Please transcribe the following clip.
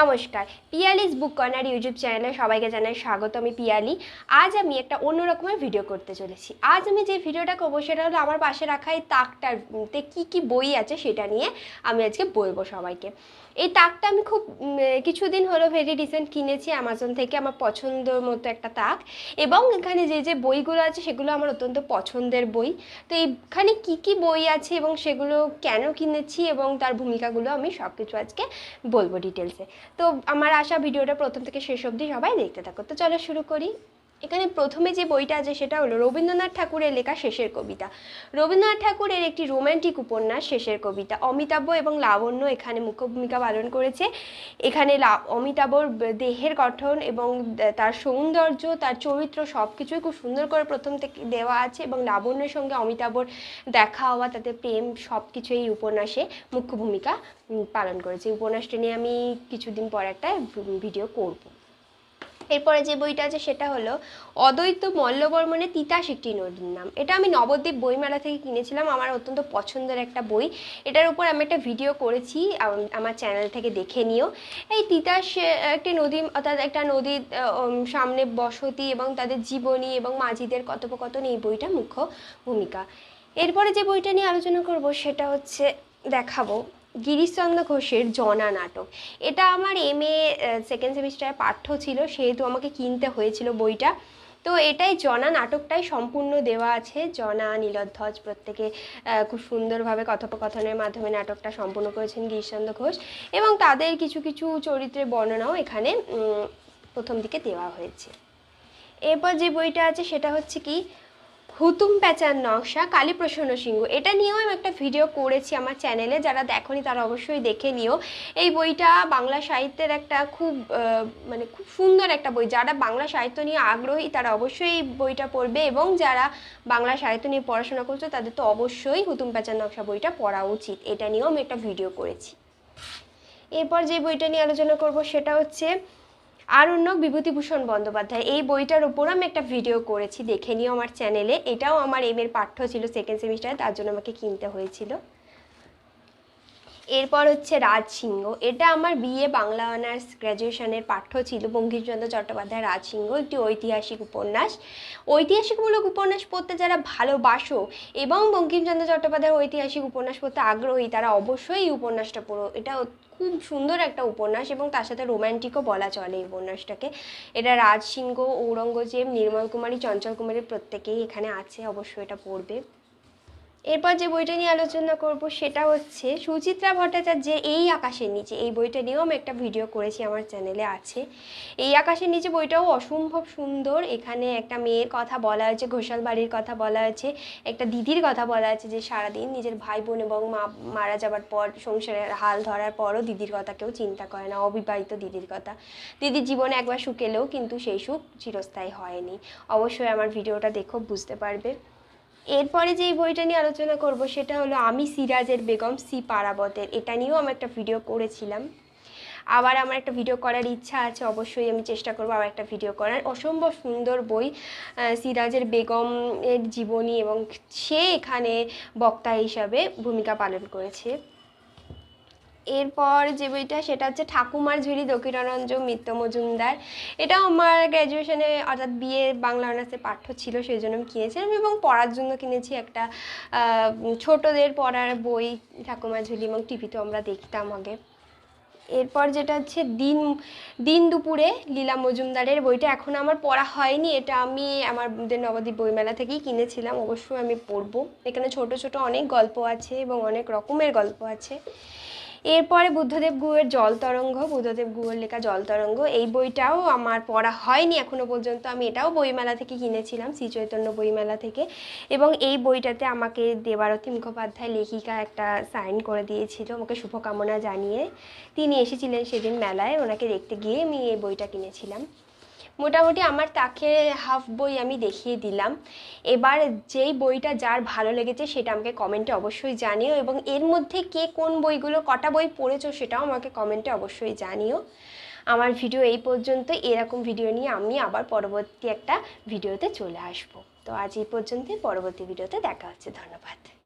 নমস্কার, পিয়ালিস বুক corner YouTube চ্যানেলে সবাইকে জানাই স্বাগত, আমি পিয়ালি। আজ আমি একটা অন্য রকমের ভিডিও করতে চলেছি। আজ আমি যে ভিডিওটা করব সেটা হলো আমার পাশে রাখা এই তাকটাতে কী কী বই আছে সেটা নিয়ে আমি আজকে বলব সবাইকে। এই তাকটা আমি খুব কিছুদিন হলো ভেরি রিসেন্ট কিনেছি অ্যামাজন থেকে আমার পছন্দ মতো একটা তাক। এবং এখানে যে যে বইগুলো আছে সেগুলো আমার অত্যন্ত পছন্দের বই। তো এইখানে কী কী বই আছে এবং সেগুলো কেন কিনেছি এবং তার ভূমিকাগুলো আমি সব কিছু আজকে বলব ডিটেলসে তো আমার আশা ভিডিওটা প্রথম থেকে শেষ অবধি সবাই দেখতে থাকো। তো চলো শুরু করি। এখানে প্রথমে যে বইটা আছে সেটা হলো রবীন্দ্রনাথ ঠাকুরের লেখা শেষের কবিতা। রবীন্দ্রনাথ ঠাকুরের একটি রোম্যান্টিক উপন্যাস শেষের কবিতা। অমিতাভ এবং লাবণ্য এখানে মুখ্য ভূমিকা পালন করেছে। এখানে অমিতাভর দেহের গঠন এবং তার সৌন্দর্য, তার চরিত্র সব কিছুই খুব সুন্দর করে প্রথম থেকে দেওয়া আছে এবং লাবণ্যের সঙ্গে অমিতাভর দেখা হওয়া, তাতে প্রেম সব কিছু এই উপন্যাসে মুখ্য ভূমিকা পালন করেছে। উপন্যাসটা নিয়ে আমি কিছুদিন পর একটা ভিডিও করব। এরপরে যে বইটা আছে সেটা হলো অদ্বৈত মল্লবর্মণের তিতাস একটি নদীর নাম। এটা আমি নবদ্বীপ বইমেলা থেকে কিনেছিলাম, আমার অত্যন্ত পছন্দের একটা বই। এটার উপর আমি একটা ভিডিও করেছি আমার চ্যানেল থেকে দেখে নিও। এই তিতাস একটি নদী, অর্থাৎ একটা নদীর সামনে বসতি এবং তাদের জীবনী এবং মাঝিদের কথোপকথন, এই বইটা মুখ্য ভূমিকা। এরপরে যে বইটা নিয়ে আলোচনা করব সেটা হচ্ছে দেখাবো। গিরিশচন্দ্র ঘোষের জনা নাটক। এটা আমার এম এ সেকেন্ড সেমিস্টারে পাঠ্য ছিল, সেহেতু আমাকে কিনতে হয়েছিল বইটা। তো এটাই জনা নাটকটাই সম্পূর্ণ দেওয়া আছে। জনা, নীলধ্বজ প্রত্যেকে খুব সুন্দরভাবে কথোপকথনের মাধ্যমে নাটকটা সম্পূর্ণ করেছেন গিরিশচন্দ্র ঘোষ। এবং তাদের কিছু কিছু চরিত্রের বর্ণনাও এখানে প্রথম দিকে দেওয়া হয়েছে। এরপর যে বইটা আছে, সেটা হচ্ছে কি? হুতুম প্যাচার নকশা, কালীপ্রসন্ন সিংহ। এটা নিয়েও আমি একটা ভিডিও করেছি আমার চ্যানেলে যারা দেখনি তারা অবশ্যই দেখে নিও। এই বইটা বাংলা সাহিত্যের একটা খুব মানে খুব সুন্দর একটা বই। যারা বাংলা সাহিত্য নিয়ে আগ্রহী, তারা অবশ্যই এই বইটা পড়বে এবং যারা বাংলা সাহিত্য নিয়ে পড়াশোনা করছে, তাদের তো অবশ্যই হুতুম প্যাচার নকশা বইটা পড়া উচিত। এটা নিয়েও আমি একটা ভিডিও করেছি। এরপর যে বইটা নিয়ে আলোচনা করব, সেটা হচ্ছে আরণ্যক বিভূতিভূষণ বন্দ্যোপাধ্যায়, এই বইটার উপর আমি একটা ভিডিও করেছি। দেখে নিও আমার চ্যানেলে এটাও আমার এম এর পাঠ্য ছিল সেকেন্ড সেমিস্টারে তার জন্য আমাকে কিনতে হয়েছিল। এরপর হচ্ছে রাজ সিংহ এটা আমার বিএ বাংলা অনার্স গ্র্যাজুয়েশনের পাঠ্য ছিল। বঙ্কিমচন্দ্র চট্টোপাধ্যায় রাজ সিংহ একটি ঐতিহাসিক উপন্যাস। ঐতিহাসিকমূলক উপন্যাস পড়তে যারা ভালোবাসো এবং বঙ্কিমচন্দ্র চট্টোপাধ্যায়ের ঐতিহাসিক উপন্যাস পড়তে আগ্রহী, তারা অবশ্যই এই উপন্যাসটা পড়ো। এটা খুব সুন্দর একটা উপন্যাস এবং তার সাথে রোম্যান্টিকও বলা চলে এই উপন্যাসটাকে। এটা রাজ সিংহ ঔরঙ্গজেব, নির্মল কুমারী, চঞ্চল কুমারী প্রত্যেকেই এখানে আছে, অবশ্যই এটা পড়বে। এরপর যে বইটা নিয়ে আলোচনা করব সেটা হচ্ছে সুচিত্রা ভট্টাচার্যের এই আকাশের নিচে, এই বইটা নিয়েও আমি একটা ভিডিও করেছি আমার চ্যানেলে আছে। এই আকাশের নিচে বইটাও অসম্ভব সুন্দর। এখানে একটা মেয়ের কথা বলা হয়েছে, ঘোষাল বাড়ির কথা বলা হয়েছে, একটা দিদির কথা বলা আছে যে সারাদিন নিজের ভাই বোন এবং মা মারা যাবার পর, সংসারের হাল ধরার পরও দিদির কথা কেউ চিন্তা করে না, অবিবাহিত দিদির কথা। দিদির জীবনে একবার সুখ এলেও কিন্তু সেই সুখ চিরস্থায়ী হয়নি। অবশ্যই আমার ভিডিওটা দেখো, বুঝতে পারবে। এরপরে যে বইটা নিয়ে আলোচনা করব, সেটা হলো আমি সিরাজের বেগম, সি পারাবতের। এটা নিয়েও আমি একটা ভিডিও করেছিলাম। আবার আমার একটা ভিডিও করার ইচ্ছা আছে, অবশ্যই আমি চেষ্টা করব আবার একটা ভিডিও করার। অসম্ভব সুন্দর বই সিরাজের বেগম এর জীবনী এবং সে এখানে বক্তা হিসাবে ভূমিকা পালন করেছে। এরপর যে বইটা, সেটা হচ্ছে ঠাকুমার ঝুলি দক্ষিণানন্দ মিত্র মজুমদার। এটাও আমার গ্র্যাজুয়েশনে অর্থাৎ বিএ বাংলা অনার্সে পাঠ্য ছিল, সেই জন্য আমি কিনেছিলাম এবং পড়ার জন্য কিনেছি একটা ছোটদের পড়ার বই, ঠাকুমার ঝুলি এবং টিভিতেও আমরা দেখতাম আগে। এরপর যেটা হচ্ছে দিন দিন দুপুরে লীলা মজুমদারের বইটা। এখন আমার পড়া হয়নি, এটা আমি আমাদের নবদ্বীপ বইমেলা থেকেই কিনেছিলাম, অবশ্যই আমি পড়ব। এখানে ছোট ছোট অনেক গল্প আছে এবং অনেক রকমের গল্প আছে। এরপরে বুদ্ধদেব গুহের জল তরঙ্গ, বুদ্ধদেব গুহের লেখা জল তরঙ্গ, এই বইটাও আমার পড়া হয়নি এখনও পর্যন্ত। আমি এটাও বইমেলা থেকে কিনেছিলাম, শ্রী চৈতন্য বইমেলা থেকে। এবং এই বইটাতে আমাকে দেবারতী মুখোপাধ্যায় লেখিকা একটা সাইন করে দিয়েছিল, আমাকে শুভকামনা জানিয়ে। তিনি এসেছিলেন সেদিন মেলায়, ওনাকে দেখতে গিয়ে আমি এই বইটা কিনেছিলাম। মোটামুটি আমার তাকে হাফ বই আমি দেখিয়ে দিলাম। এবার যেই বইটা যার ভালো লেগেছে সেটা আমাকে কমেন্টে অবশ্যই জানিও এবং এর মধ্যে কে কোন বইগুলো, কটা বই পড়েছো সেটাও আমাকে কমেন্টে অবশ্যই জানিও। আমার ভিডিও এই পর্যন্ত, এরকম ভিডিও নিয়ে আমি আবার পরবর্তী একটা ভিডিওতে চলে আসব। তো আজ এই পর্যন্তই, পরবর্তী ভিডিওতে দেখা হচ্ছে, ধন্যবাদ।